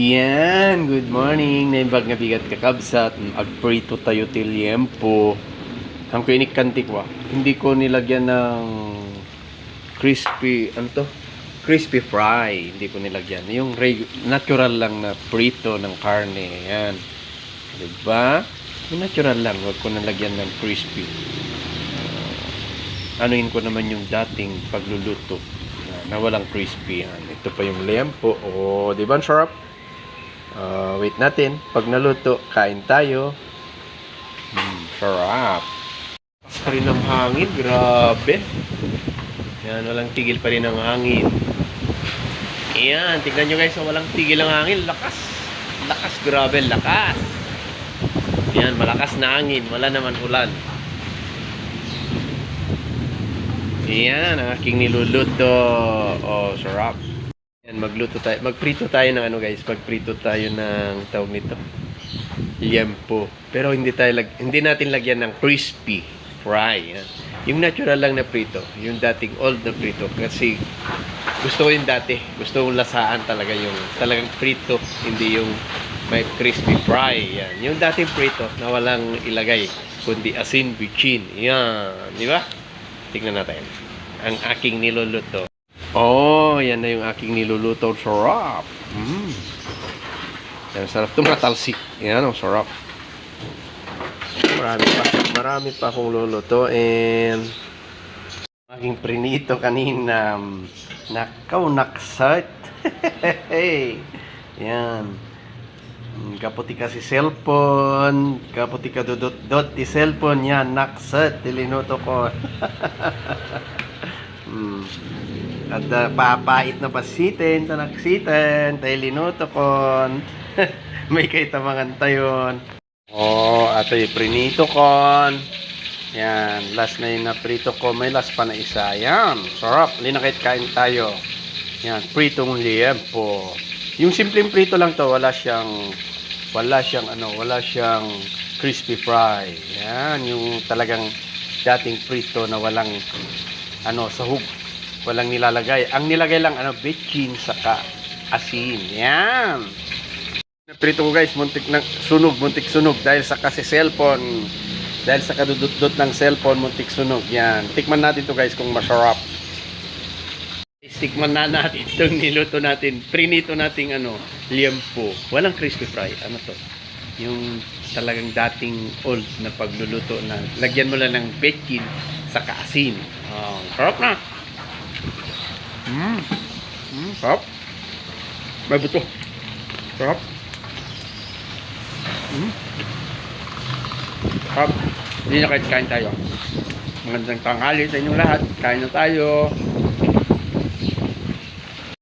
Yan, good morning. Naimbag nga bigat kakabsat. Agprito tayo tilyempo. Ang kuinik kantik wa. Hindi ko nilagyan ng crispy, ano to? Crispy fry. Hindi ko nilagyan. Yung natural lang na prito ng karne. Yan. Diba? Yung natural lang. Huwag ko nalagyan ng crispy. Uh, anuin ko naman yung dating pagluluto na, walang crispy. Yan. Ito pa yung lempo. Oh, di ba sarap? Uh, wait natin. Pag naluto, kain tayo. Hmm, sarap. Lakas pa rin ng hangin. Grabe. Yan, walang tigil pa rin ang hangin. Ayan, tignan nyo guys, walang tigil ang hangin. Lakas. Lakas, grabe, lakas. Yan, malakas na hangin. Wala naman ulan. Yan, ang aking niluluto. Oh, sarap. Yan, magluto tayo. Magprito tayo ng ano guys, magprito tayo ng tawag nito. Liempo. Pero hindi tayo lag hindi natin lagyan ng crispy fry. Yan. Yung natural lang na prito, yung dating old na prito kasi gusto ko yung dati. Gusto kong lasaan talaga yung talagang prito, hindi yung may crispy fry. Yan. Yung dating prito na walang ilagay kundi asin, bitchin. Yan, di ba? Tingnan natin. Ang aking niluluto. Oh, yan na yung aking niluluto. Sarap. Mm. Yan, sarap tumatalsik. Yan, ang sarap. Marami pa. Marami pa akong lulutuin. Aking prinito kanina. Nakaw, naksat. yan. Mm, Kaputi ka si cellphone. Kaputi ka dudot-dot ti cellphone. Yan, naksat. Tilinuto ko. mm. At uh, papait na pasitin, tanaksitin, tayo linuto kon. May kay tamangan tayon. Oh, ato yung prinito kon. Yan, last na yung naprito ko. May last pa na isa. Yan, sarap. Linakit kain tayo. Yan, pritong liempo. Yung simpleng prito lang to, wala siyang wala siyang ano, wala siyang crispy fry. Yan, yung talagang dating prito na walang ano, sahog walang nilalagay. Ang nilagay lang ano, bitchin saka asin. Yan. Prito ko guys, muntik na sunog, muntik sunog dahil sa kasi cellphone. Dahil sa kadudot-dot ng cellphone, muntik sunog. Yan. Tikman natin to guys kung masarap. Tikman na natin itong niluto natin. Prinito nating ano, liempo. Walang crispy fry. Ano to? Yung talagang dating old na pagluluto na lagyan mo lang ng bitchin saka asin. Oh, sarap na. Mm. Mm, sarap. May buto. Sarap. Mm. Sarap. Hindi na kahit kain tayo. Magandang tanghali sa inyong lahat. Kain na tayo.